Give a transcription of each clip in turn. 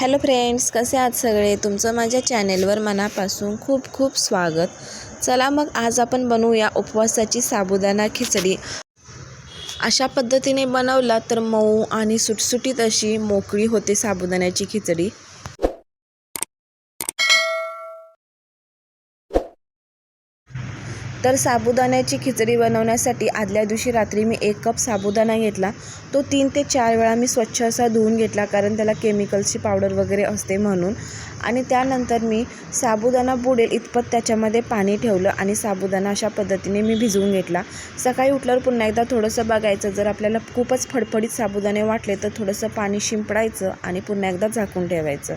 Hello friends कसे आहात सगळे? तुमचं माझ्या चॅनेलवर मनापासून खूप खूप स्वागत. चला मग आज आपण बनवूया उपवासाची साबुदाणा खिचडी. अशा पद्धतीने बनवला तर मऊ आणि सुटसुटीत अशी मोकळी होते साबुदाण्याची खिचडी. तर साबुदाण्याची खिचडी बनवण्यासाठी आदल्या दिवशी रात्री मी एक कप साबुदाणा घेतला. तो तीन ते चार वेळा मी स्वच्छ असा धुवून घेतला कारण त्याला केमिकल्सची पावडर वगैरे असते म्हणून. आणि त्यानंतर मी साबुदाणा बुडेल इतपत त्याच्यामध्ये पाणी ठेवलं आणि साबुदाणा अशा पद्धतीने मी भिजवून घेतला. सकाळी उठल्यावर पुन्हा एकदा थोडंसं बघायचं. जर आपल्याला खूपच फडफडीत साबुदाणे वाटले तर थोडंसं पाणी शिंपडायचं आणि पुन्हा एकदा झाकून ठेवायचं.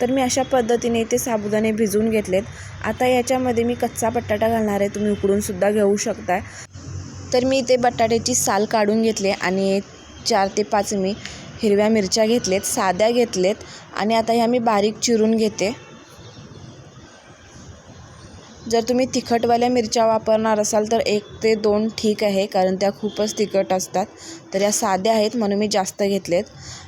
तर मी अशा पद्धतीने ते साबुदाणे भिजवून घेतलेत. आता याच्यामध्ये मी कच्चा बटाटा घालणार आहे. तुम्ही उकडूनसुद्धा घेऊ शकताय. तर मी इथे बटाट्याची साल काढून घेतले आणि चार ते पाच मी हिरव्या मिरच्या घेतलेत साध्या घेतलेत. आणि आता ह्या मी बारीक चिरून घेते. जर तुम्ही तिखटवाल्या मिरच्या वापरणार असाल तर एक ते दोन ठीक आहे कारण त्या खूपच तिखट असतात. तर या साध्या आहेत म्हणून मी जास्त घेतलेत.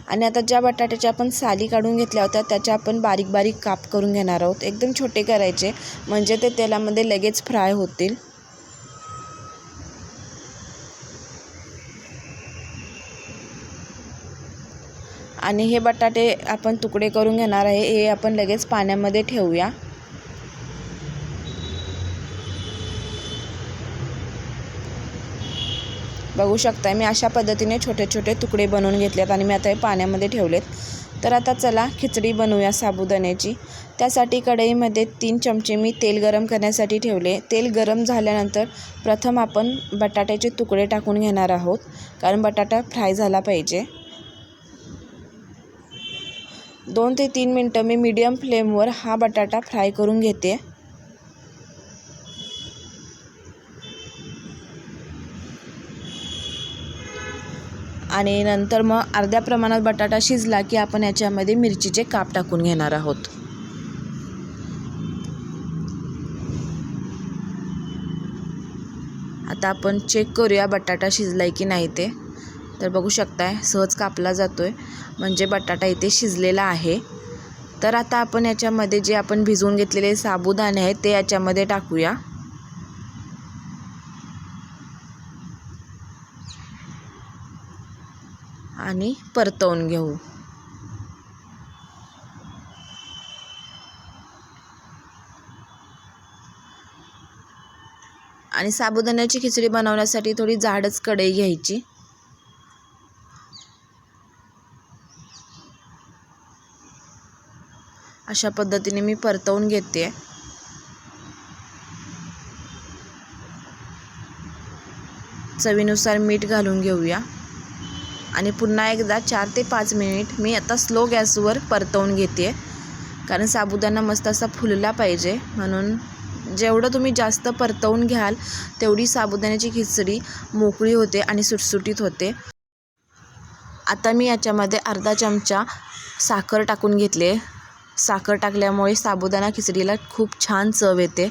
आणि आता ज्या बटाट्याच्या आपण साली काढून घेतल्या होत्या त्याच्या आपण बारीक बारीक काप करून घेणार आहोत. एकदम छोटे करायचे म्हणजे ते तेलामध्ये लगेच फ्राय होतील. आणि हे बटाटे आपण तुकडे करून घेणार आहे हे आपण लगेच पाण्यामध्ये ठेवूया. बघू शकताय. मी अशा पद्धतीने छोटे छोटे तुकडे बनवून घेतलेत आणि मी आता हे पाण्यामध्ये ठेवलेत. तर आता चला खिचडी बनवूया साबुदाण्याची. त्यासाठी कढईमध्ये तीन चमचे मी तेल गरम करण्यासाठी ठेवले. तेल गरम झाल्यानंतर प्रथम आपण बटाट्याचे तुकडे टाकून घेणार आहोत कारण बटाटा फ्राय झाला पाहिजे. दोन ते तीन मिनटं मी मीडियम फ्लेमवर हा बटाटा फ्राय करून घेते. आणि नंतर मग अर्ध्या प्रमाणात बटाटा शिजला की आपण याच्यामध्ये मिरचीचे काप टाकून घेणार आहोत. आता आपण चेक करूया बटाटा शिजला आहे की नाही ते. तर बघू शकताय सहज कापला जातो आहे म्हणजे बटाटा इथे शिजलेला आहे. तर आता आपण याच्यामध्ये जे आपण भिजवून घेतलेले साबुदाणे आहेत ते याच्यामध्ये टाकूया. आणि परतवून घेऊ. आणि साबुदाण्याची खिचडी बनवण्यासाठी थोडी जाडच कढई घ्यायची. अशा पद्धतीने मी परतवून घेते. चवीनुसार मीठ घालून घेऊया. आणि पुन्हा एकदा चार ते पाच मिनिट मी आता स्लो गॅसवर परतवून घेते. कारण साबुदाणा मस्त असा फुलला पाहिजे. म्हणून जेवढं तुम्ही जास्त परतवून घ्याल तेवढी साबुदाण्याची खिचडी मोकळी होते आणि सुटसुटीत होते. आता मी याच्यामध्ये अर्धा चमचा साखर टाकून घेतले. साखर टाकल्यामुळे साबुदाणा खिचडीला खूप छान चव येते.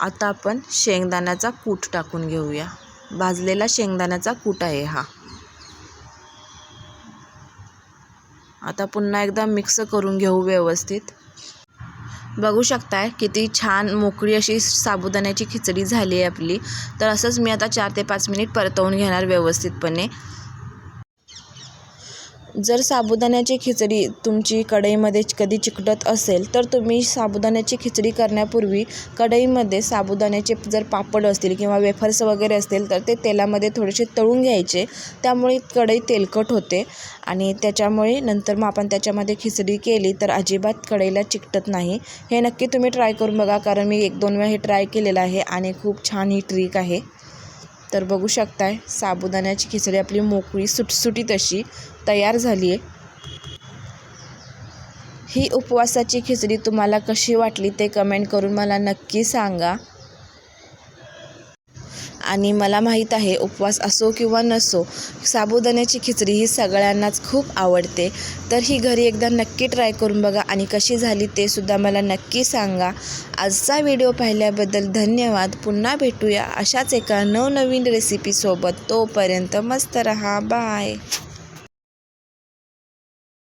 आता आपण शेंगदाण्याचा कूट टाकून घेऊया. भाजलेला शेंगदाण्याचा कूट आहे हा. आता पुन्हा एकदा मिक्स करून घेऊ व्यवस्थित. बघू शकताय किती छान मोकळी अशी साबुदाण्याची खिचडी झाली आहे आपली. तर असंच मी आता चार ते पाच मिनिट परतवून घेणार व्यवस्थितपणे. जर साबुदाण्याची खिचडी तुमची कढईमध्ये कधी चिकटत असेल तर तुम्ही साबुदाण्याची खिचडी करण्यापूर्वी कढईमध्ये साबुदाण्याचे जर पापड असतील किंवा वेफर्स वगैरे असतील तर ते तेलामध्ये थोडेसे तळून घ्यायचे. त्यामुळे कढई तेलकट होते आणि त्याच्यामुळे नंतर मग आपण त्याच्यामध्ये खिचडी केली तर अजिबात कढईला चिकटत नाही. हे नक्की तुम्ही ट्राय करून बघा कारण मी एक दोन वेळा हे ट्राय केलेलं आहे आणि खूप छान ही ट्रिक आहे. तर बघू शकताय साबुदाण्याची खिचडी आपली मोकळी सुटसुटीत अशी. तयार झाली आहे ही उपवासाची खिचडी तुम्हाला कशी वाटली ते कमेंट करून मला नक्की सांगा. आणि मला माहीत आहे उपवास असो किंवा नसो साबुदाण्याची खिचडी ही सगळ्यांनाच खूप आवडते. तर ही घरी एकदा नक्की ट्राय करून बघा आणि कशी झाली ते सुद्धा मला नक्की सांगा. आजचा व्हिडिओ पाहिल्याबद्दल धन्यवाद. पुन्हा भेटूया अशाच एका नवनवीन रेसिपीसोबत तोपर्यंत मस्त रहा. बाय